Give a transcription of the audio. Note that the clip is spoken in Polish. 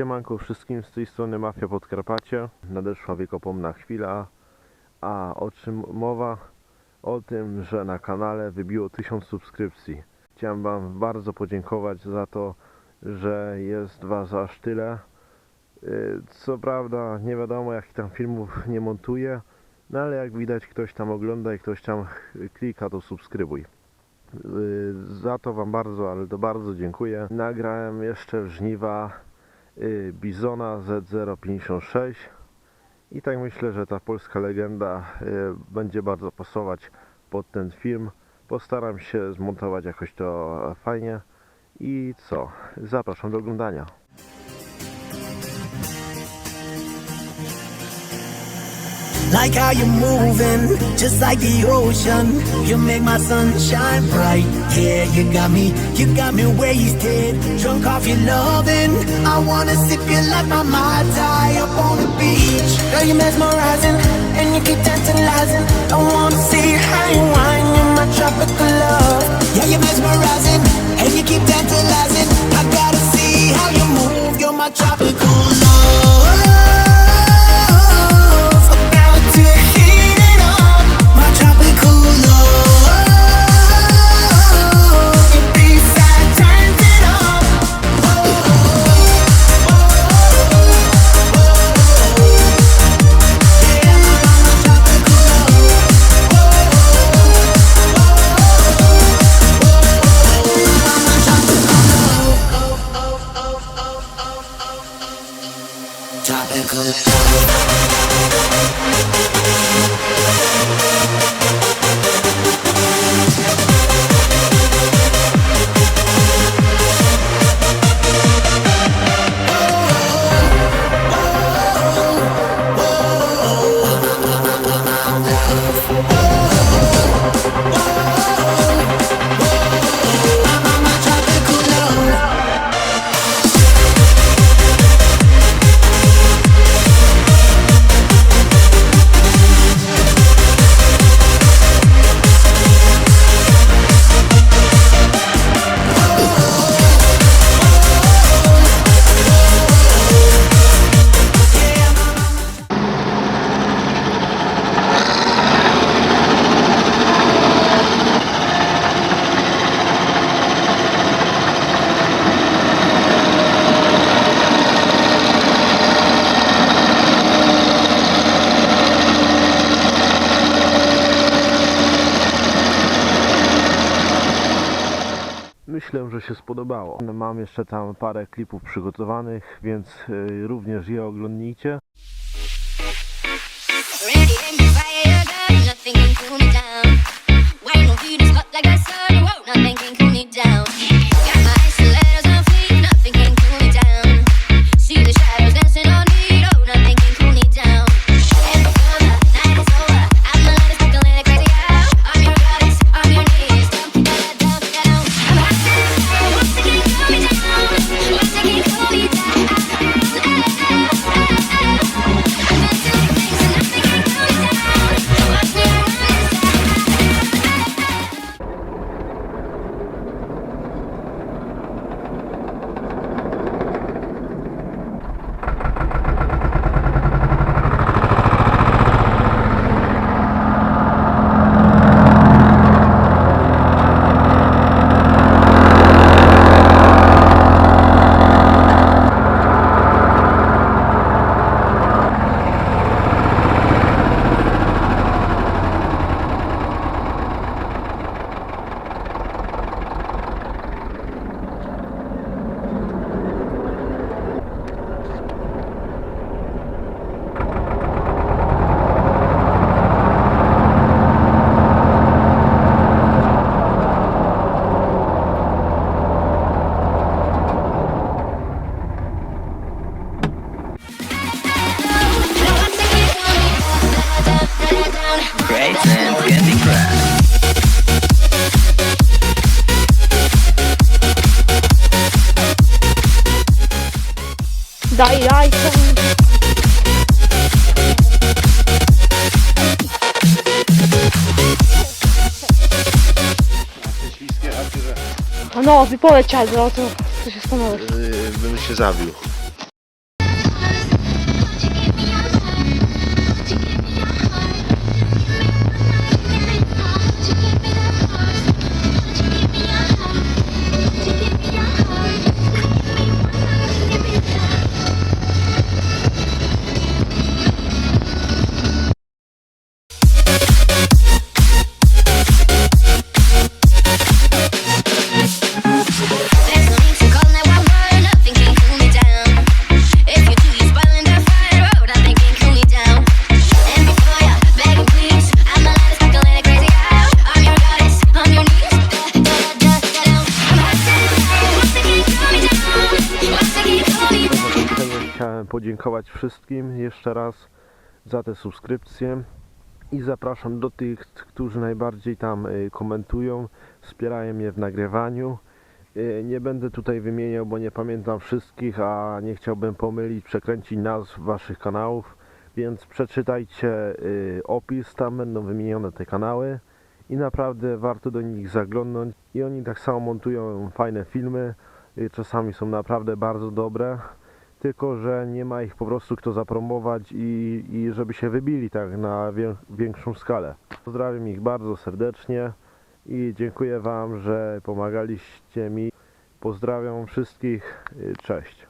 Siemanko wszystkim z tej strony Mafia Podkarpacie. Nadeszła wiekopomna chwila. A o czym mowa? O tym, że na kanale wybiło 1000 subskrypcji. Chciałem Wam bardzo podziękować za to, że jest Was aż tyle. Yy, Co prawda nie wiadomo jakich tam filmów nie montuję, no ale jak widać ktoś tam ogląda i ktoś tam klika to subskrybuj. Yy, Za to Wam bardzo, ale to bardzo dziękuję. Nagrałem jeszcze żniwa y, Bizona Z056 i tak myślę, że ta polska legenda y, będzie bardzo pasować pod ten film. Postaram się zmontować jakoś to fajnie i co? Zapraszam do oglądania. Like how you're moving, just like the ocean. You make my sunshine bright. Yeah, you got me, you got me wasted. Drunk off your loving. I wanna sip you like my mai tai up on the beach. Girl, you mesmerizing, and you keep tantalizing. I wanna see how you whine in my tropical love. Yeah, you're mesmerizing, and you keep tantalizing. I gotta see how you move. You're my tropical Myślę, że się spodobało. Mam jeszcze tam parę klipów przygotowanych, więc y, również je oglądnijcie. Nothing Daj. Śliskie, a no, poleciał, no to, to się stanąłeś. bym się zawił. Chciałem podziękować wszystkim jeszcze raz za te subskrypcje i zapraszam do tych, którzy najbardziej tam y, komentują, wspierają mnie w nagrywaniu. Y, Nie będę tutaj wymieniał, bo nie pamiętam wszystkich, a nie chciałbym pomylić, przekręcić nazw waszych kanałów, więc przeczytajcie y, opis, tam będą wymienione te kanały i naprawdę warto do nich zaglądnąć i oni tak samo montują fajne filmy, czasami są naprawdę bardzo dobre, tylko że nie ma ich po prostu kto zapromować i, i żeby się wybili tak na wię, większą skalę. Pozdrawiam ich bardzo serdecznie i dziękuję Wam, że pomagaliście mi. Pozdrawiam wszystkich, y, cześć.